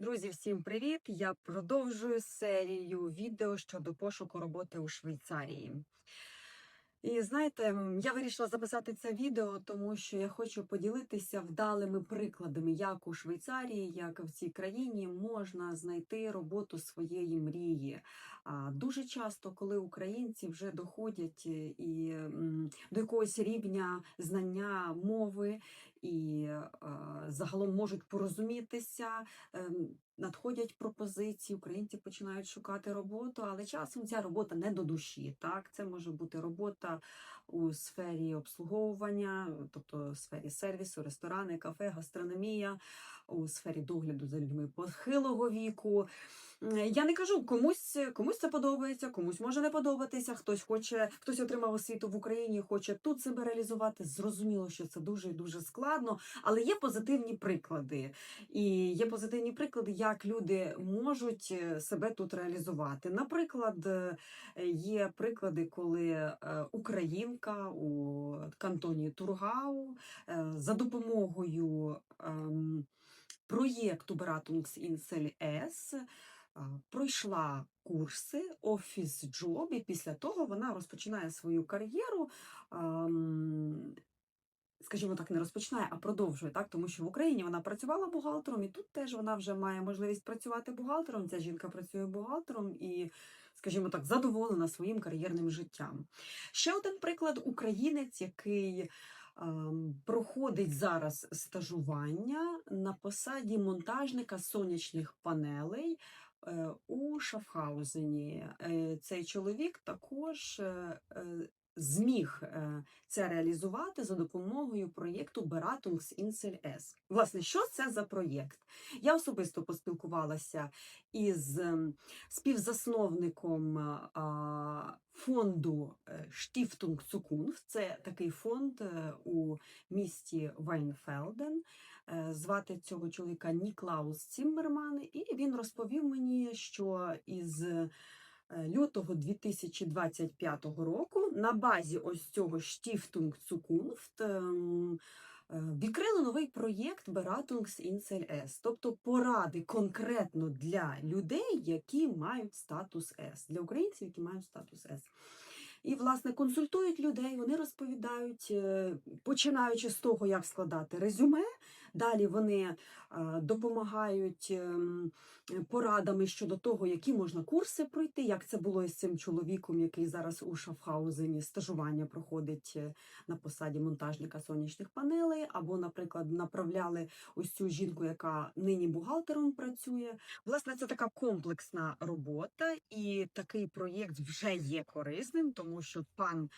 Друзі, всім привіт! Я продовжую серію відео щодо пошуку роботи у Швейцарії. І знаєте, я вирішила записати це відео, тому що я хочу поділитися вдалими прикладами, як у Швейцарії, як в цій країні можна знайти роботу своєї мрії. А дуже часто, коли українці вже доходять е, і до якогось рівня знання мови і загалом можуть порозумітися, ем, надходять пропозиції, українці починають шукати роботу, але часом ця робота не до душі. Так, це може бути робота у сфері обслуговування, тобто в сфері сервісу, ресторани, кафе, гастрономія, у сфері догляду за людьми похилого віку. Я не кажу, комусь, комусь це подобається, комусь може не подобатися. Хтось хоче, хтось отримав освіту в Україні, хоче тут себе реалізувати. Зрозуміло, що це дуже і дуже складно, але є позитивні приклади. І є позитивні приклади, як люди можуть е, себе тут реалізувати. Наприклад, е, є приклади, коли е, українка у кантоні Тургау за допомогою ем, проєкту Beratungsinsel S а, пройшла курси офіс джоб, і після того вона розпочинає свою кар'єру. Скажімо так, не розпочинає, а продовжує, так? Тому що в Україні вона працювала бухгалтером, і тут теж вона вже має можливість працювати бухгалтером. Ця жінка працює бухгалтером і, скажімо так, задоволена своїм кар'єрним життям. Ще один приклад українець, який проходить зараз стажування на посаді монтажника сонячних панелей е, у Шафхаузені. Е, Цей чоловік також е, зміг е, це реалізувати за допомогою проєкту Beratungsinsel S. Власне, що це за проєкт? Я особисто поспілкувалася із ем, співзасновником фонду е, Stiftung Zukunft. Це такий фонд е, у місті Вайнфелден. Е, Звати цього чоловіка Ніклаус Ціммерман, і він розповів мені, що із е, лютого 2025 року на базі ось цього Stiftung Zukunft ем, е, відкрили новий проєкт Beratungsinsel S, тобто поради конкретно для людей, які мають статус С, для українців, які мають статус С. І, власне, консультують людей, вони розповідають, е, починаючи з того, як складати резюме. Далі вони е, допомагають ем, порадами щодо того, які можна курси пройти, як це було із цим чоловіком, який зараз у Шафхаузені стажування проходить е, на посаді монтажника сонячних панелей, або, наприклад, направляли ось цю жінку, яка нині бухгалтером працює. Власне, це така комплексна робота, і такий проєкт вже є корисним, тому що пан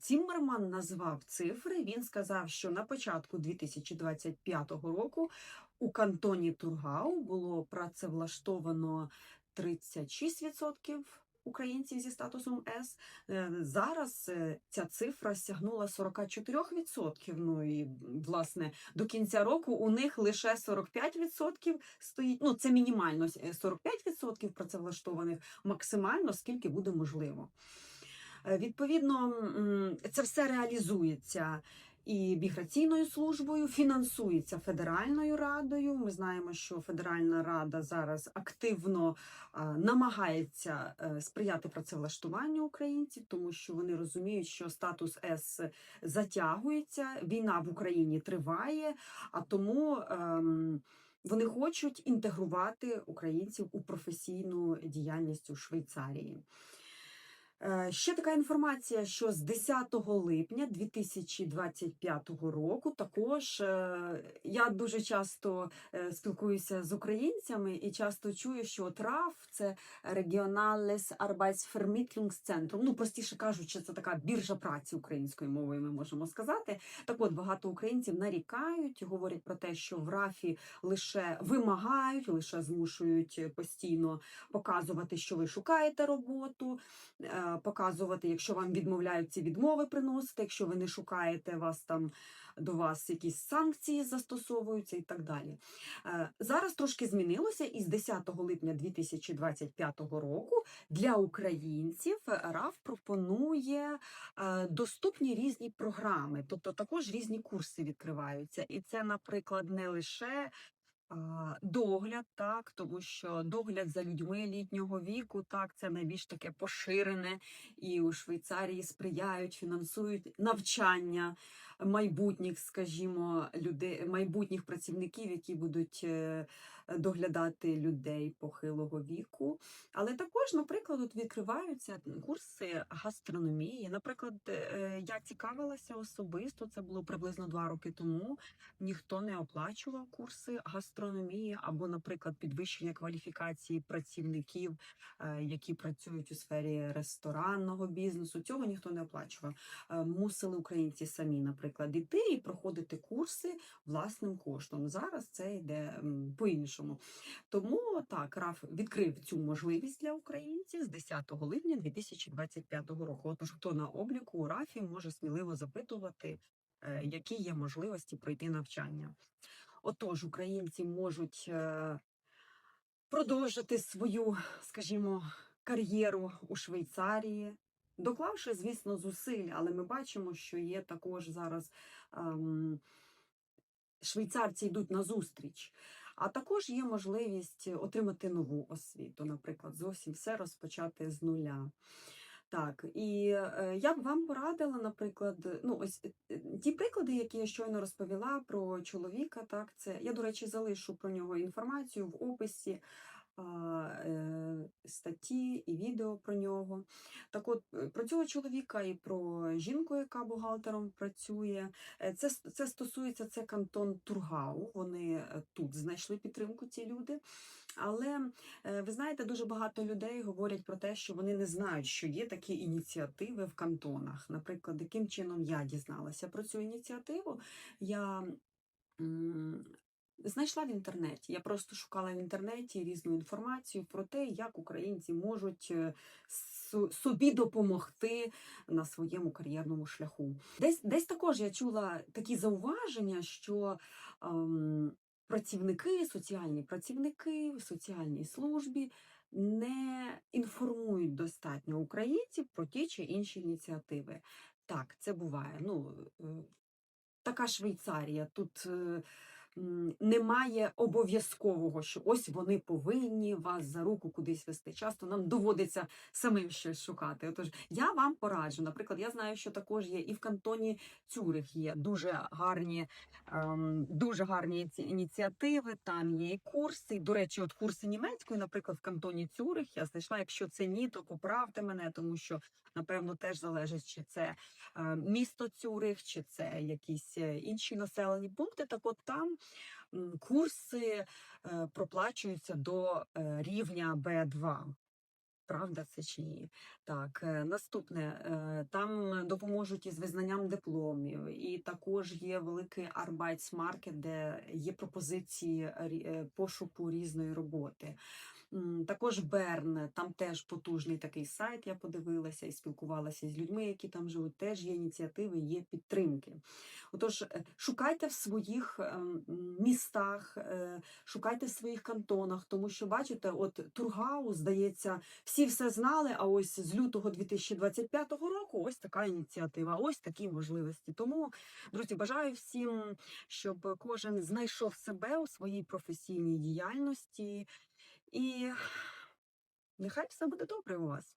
Ціммерман назвав цифри. Він сказав, що на початку 2025 року у кантоні Тургау було працевлаштовано 36% українців зі статусом С. Е, Зараз е, ця цифра сягнула 44%. Ну і власне до кінця року у них лише 45% стоїть. Ну це мінімально е, 45% працевлаштованих, максимально скільки буде можливо. Е, Відповідно, це все реалізується і міграційною службою, фінансується Федеральною радою. Ми знаємо, що Федеральна рада зараз активно намагається е, сприяти працевлаштуванню українців, тому що вони розуміють, що статус С затягується, війна в Україні триває, а тому. ем, вони хочуть інтегрувати українців у професійну діяльність у Швейцарії. Е, Ще така інформація, що з 10 липня 2025 року також е, я дуже часто е, спілкуюся з українцями і часто чую, що ТРАФ це Regionales Arbeitsvermittlungszentrum, ну простіше кажучи, це така біржа праці українською мовою, ми можемо сказати. Так от багато українців нарікають, говорять про те, що в РАФі лише вимагають, лише змушують постійно показувати, що ви шукаєте роботу показувати, якщо вам відмовляють ці відмови приносити, якщо ви не шукаєте вас там до вас якісь санкції застосовуються і так далі. Е, Зараз трошки змінилося, і з 10 липня 2025 року для українців РАФ пропонує е, доступні різні програми, тобто також різні курси відкриваються. І це, наприклад, не лише догляд, так, тому що догляд за людьми літнього віку, так, це найбільш таке поширене, і у Швейцарії сприяють, фінансують навчання майбутніх, скажімо, людей, майбутніх працівників, які будуть е, доглядати людей похилого віку. Але також, наприклад, от відкриваються курси гастрономії. Наприклад, е, я цікавилася особисто, це було приблизно два роки тому. Ніхто не оплачував курси гастрономії або, наприклад, підвищення кваліфікації працівників, е, які працюють у сфері ресторанного бізнесу. Цього ніхто не оплачував. Е, Мусили українці самі, наприклад, іти і проходити курси власним коштом. Зараз це йде м, по-іншому. Тому так, РАФ відкрив цю можливість для українців з 10 липня 2025 року. Отож, хто на обліку у РАФі може сміливо запитувати, е, які є можливості пройти навчання. Отож, українці можуть е, продовжити свою, скажімо, кар'єру у Швейцарії, доклавши, звісно, зусиль, але ми бачимо, що є також зараз ем, швейцарці йдуть на зустріч. А також є можливість отримати нову освіту, наприклад, зовсім все розпочати з нуля. Так, і е, я б вам порадила, наприклад, ну ось е, ті приклади, які я щойно розповіла про чоловіка, так, це я, до речі, залишу про нього інформацію в описі е, статті і відео про нього. Так от, е, про цього чоловіка і про жінку, яка бухгалтером працює. Е, Це, це стосується це кантон Тургау. Вони е, тут знайшли підтримку, ці люди. Але Е, Ви знаєте, дуже багато людей говорять про те, що вони не знають, що є такі ініціативи в кантонах. Наприклад, яким чином я дізналася про цю ініціативу, я знайшла в інтернеті. Я просто шукала в інтернеті різну інформацію про те, як українці можуть е, собі допомогти на своєму кар'єрному шляху. Десь, десь також я чула такі зауваження, що. ем, працівники, соціальні працівники в соціальній службі не інформують достатньо українців про ті чи інші ініціативи. Так, це буває. Ну, е, така Швейцарія. Тут е, немає обов'язкового, що ось вони повинні вас за руку кудись вести. Часто нам доводиться самим щось шукати. Отож, я вам пораджу. Наприклад, я знаю, що також є і в кантоні Цюрих є дуже гарні, ем, дуже гарні ці ініціативи. Там є і курси. До речі, от курси німецької, наприклад, в кантоні Цюрих я знайшла. Якщо це ні, то поправте мене, тому що напевно теж залежить, чи це е, місто Цюрих, чи це якісь е, інші населені пункти. Так от там курси е, проплачуються до е, рівня Б2. Правда це чи ні? Так, е, наступне е, там допоможуть із визнанням дипломів, і також є великий Arbeitsmarket, де є пропозиції е, пошуку різної роботи. Також Берн, там теж потужний такий сайт. Я подивилася і спілкувалася з людьми, які там живуть. Теж є ініціативи, є підтримки. Отож, е, шукайте в своїх ем, містах, е, шукайте в своїх кантонах, тому що бачите, от Тургау, здається, всі все знали. А ось з лютого 2025 року ось така ініціатива, ось такі можливості. Тому, друзі, бажаю всім, щоб кожен знайшов себе у своїй професійній діяльності. І нехай все буде добре у вас.